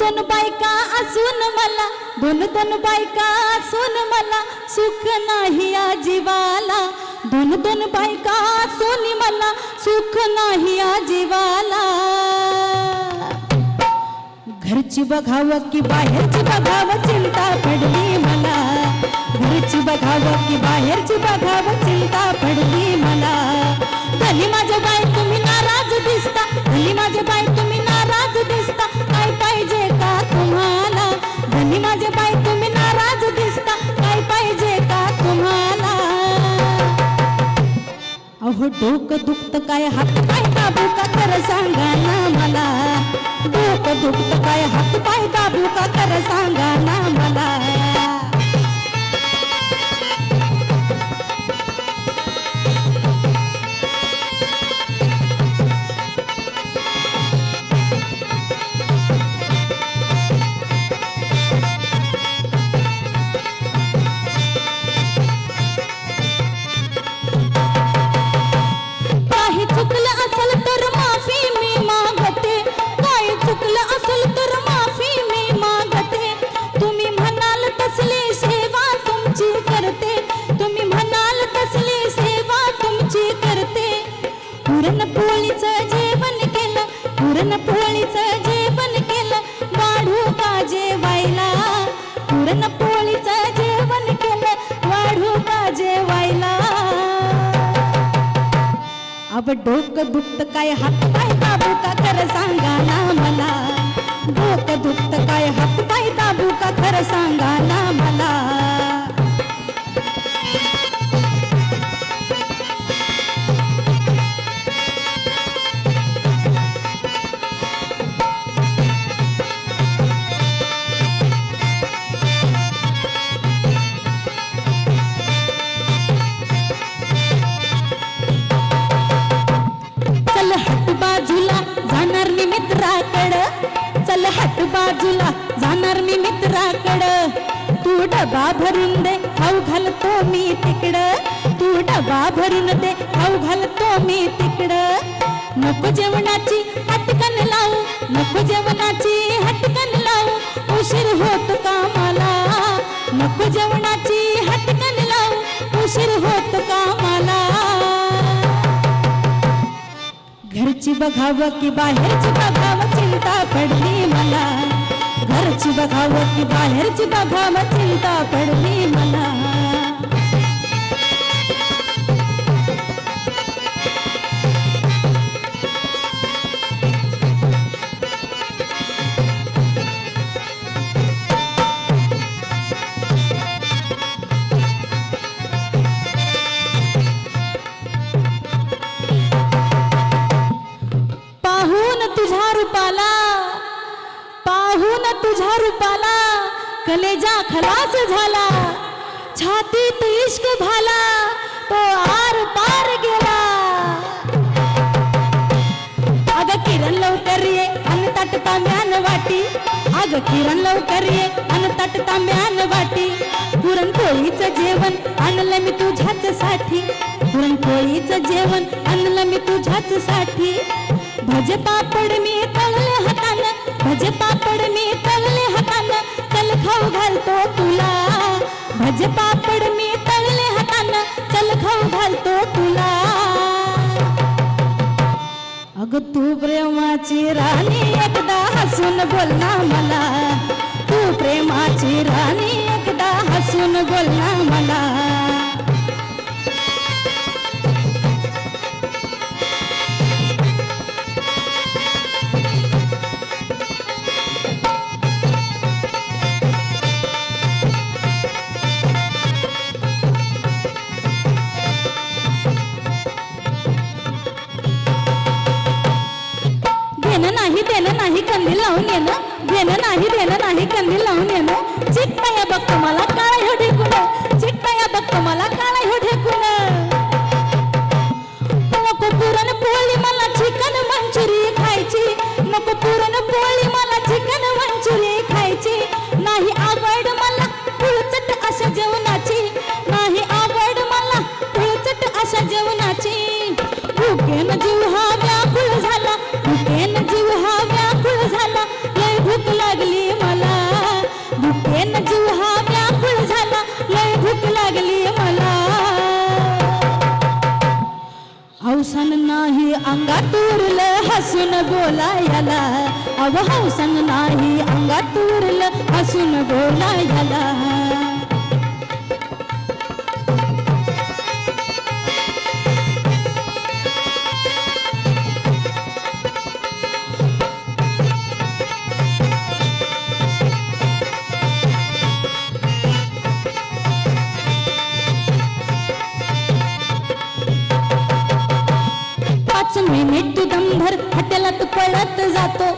दोन बायका असून मला दोन दोन बायका असून मला सुख नाही या जीवाला दोन दोन बायका असून मला सुख नाही या जीवाला घरची बघावं की बाहेरची बघावं चिंता पडली मला. घरची बघावं की बाहेरची बघावं चिंता पडली मला. धनी माझं बाय तुम्ही नाराज दिसता. धनी माझं बाय तुम्ही डोकं दुखत काय? हात पाय दाबू का तर सांगा ना मला. डोकं दुखत काय? हात पाय दाबू का तर सांगा ना मला. पुरणपोळीचं जेवण केलं वाढू का जेवायला? अब डोकं दुखत काय हात पाय दाबू का खरं सांगा ना मला? डोकं दुखत काय हात पाय दाबू का खरं सांगा ना मला? मी मित्राकडं. तू डबा भरून दे खाऊ घालतो मी तिकडं. तू डबा भरून दे खाऊ घालतो मी तिकडं. नको जेवणाची हटकन लावू नको जेवणाची हटकन लावू. उशीर होत कामाला. नको जेवणाची हटकन लावू उशीर होत कामाला. घरची बघावं की बाहेरची बघावं चिंता पडली मला. घरची बघावं की बाहेरची बघावं चिंता पडली मला. पाहून तुझ्या रूपाला पाहून तुझ्या रूपाला. कलेजा खलास झाला. छातीत इश्क झाला. तो आर पार गेला. अग किरण लवकर ये अन तट तांब्यान वाटी. अग किरण लवकर ये अन तट तांब्यान वाटी. पुरणपोळीचं जेवण आणलं मी तुझ्याच साठी. पुरणपोळीचं जेवण आणलं मी तुझ्याच साठी. भजे पापड मी तळले हातानं भज पापड मी तळले हातानं चल खाऊ घालतो तुला. भज पापड मी तळले हातानं चल खाऊ घालतो तुला. अग तू प्रेमाची राणी एकदा हसून बोल ना नाही देणं नाही कंदी लावून येणं. चिकपाया बघ तुम्हाला काळा ह्यो ढेकून. चिकपाया बघ तुम्हाला काळा ह्यो ढेकून. नको पुरण पोळी मला चिकन मंचुरी खायची. नको पुरण पोळी मला चिकन मंचुरी खायची. नाही आवड मला पुळचट अशा जेवणाची. नाही आवड मला पुळचट अशा जेवणाची. भूकेन जीव हा हौसन नाही अंगात उरलं हसून बोलायला. अव हौसन नाही अंगात उरलं हसून बोलायला. पाच मिनिट तू दमभर हॉटेलात पळत जातो.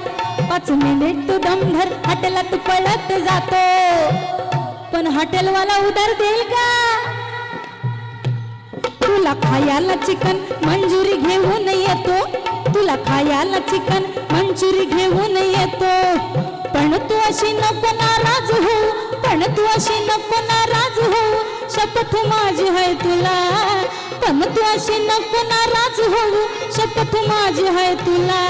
पाच मिनिट तू दमभर हॉटेलात पळत जातो. पण हॉटेलवाला उधार देईल का? तुला खायला चिकन मंजुरी घेऊन येतो. तुला खायला चिकन मंचुरी घेऊन येतो. पण तू अशी नको नाराज हो. पण तू अशी नको नाराज हो. शपथ माझी आहे तुला. पण तू अशी नको नाराज होऊ शपथ माझी आहे तुला.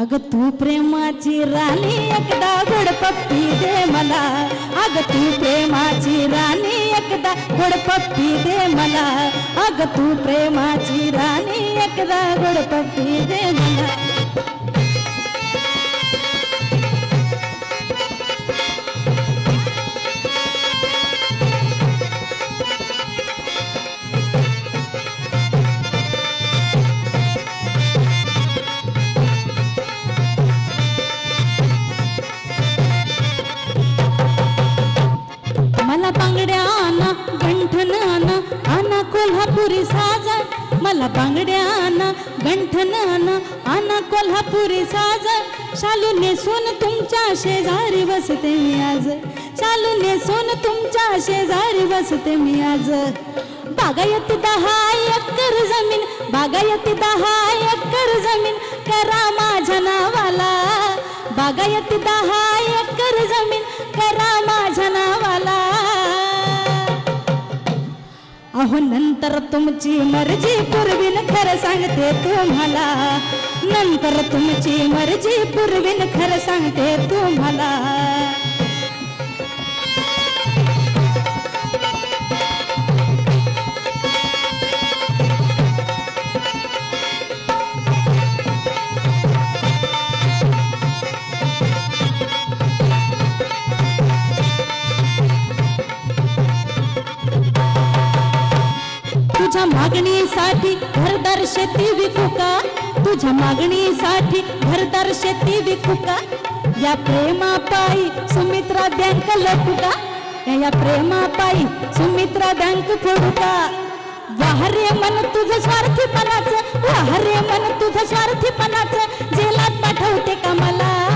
अग तू प्रेमाची राणी एकदा गोडपप्पी दे मला. अग तू प्रेमाची राणी एकदा गोडपप्पी दे मला. अग तू प्रेमाची राणी एकदा गोडपप्पी दे मला. मला बांगड्या आना गंठन आना आना कोल्हापुरी साज शालू नेसून तुमच्या शेजारी बसते मी आज. शालू नेसून तुमच्या शेजारी बसते मी आज. बागायत दहा एकर जमीन बागायत दहा एकर जमीन करा माझ्या नावाला. बागायत दहा अहो नंतर तुमची मर्जी पूर्वीन खरं सांगते तुम्हाला. नंतर तुमची मर्जी पूर्वीन खरं सांगते तुम्हाला. मागणीसाठी घरदार शेती विकू का? तुझ्या मागणीसाठी घरदार शेती विकू का? या प्रेमापायी सुमित्रा बँक लपू का? या- या प्रेमापायी सुमित्रा बँक फोडू का? वाहरे मन तुझं स्वार्थीपणाचं वाहरे मन तुझं स्वार्थीपणाचं जेलात पाठवते का मला?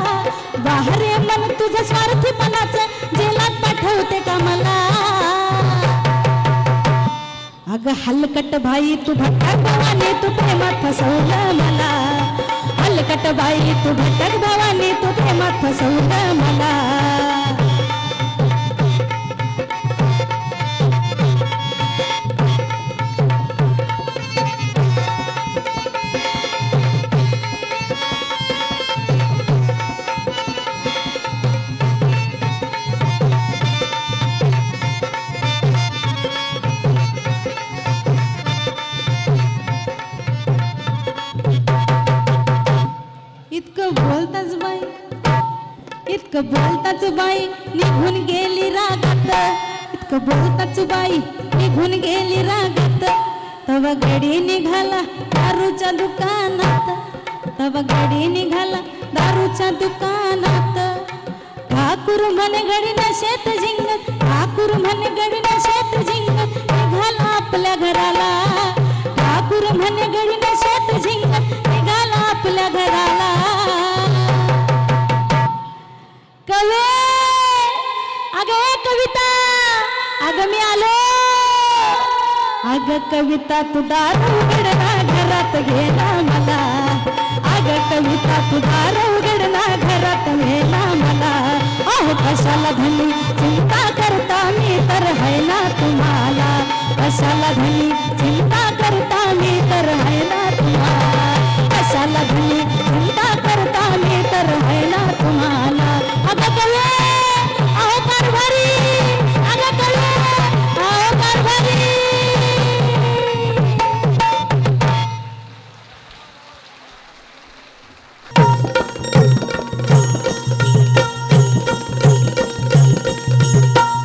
वाहरे मन तुझं स्वार्थीपणाचं जेलात पाठवते का मला? अग हलकट बाई तू भटक भावाने तू प्रेमात फसवलं मला. हलकट बाई तू भटक भावाने तू प्रेमात फसवलं मला. इतकं बोलताच बाई. इतकं बोलताच बाई निघून गेली रागात. इतकं बोलताच बाई निघून गेली रागात. तव गडी निघाला दारूच्या दुकानात. तव गडी निघाला दारूच्या दुकानात. ठाकूर म्हणे गडीनं शेत झिंगत ठाकूर म्हणे गडीनं शेत झिंगत निघाला आपल्या घराला. ठाकूर म्हणे मी आलो. अग कविता तुझा उघडला घरात घेला मला. अग कविता तुझा उघडला घरात घेला मला. अहो कशाला धनी चिंता करता मी तर है ना तुम्हाला. कशाला धनी चिंता करता मी तर है ना तुम्हाला. कशाला धनी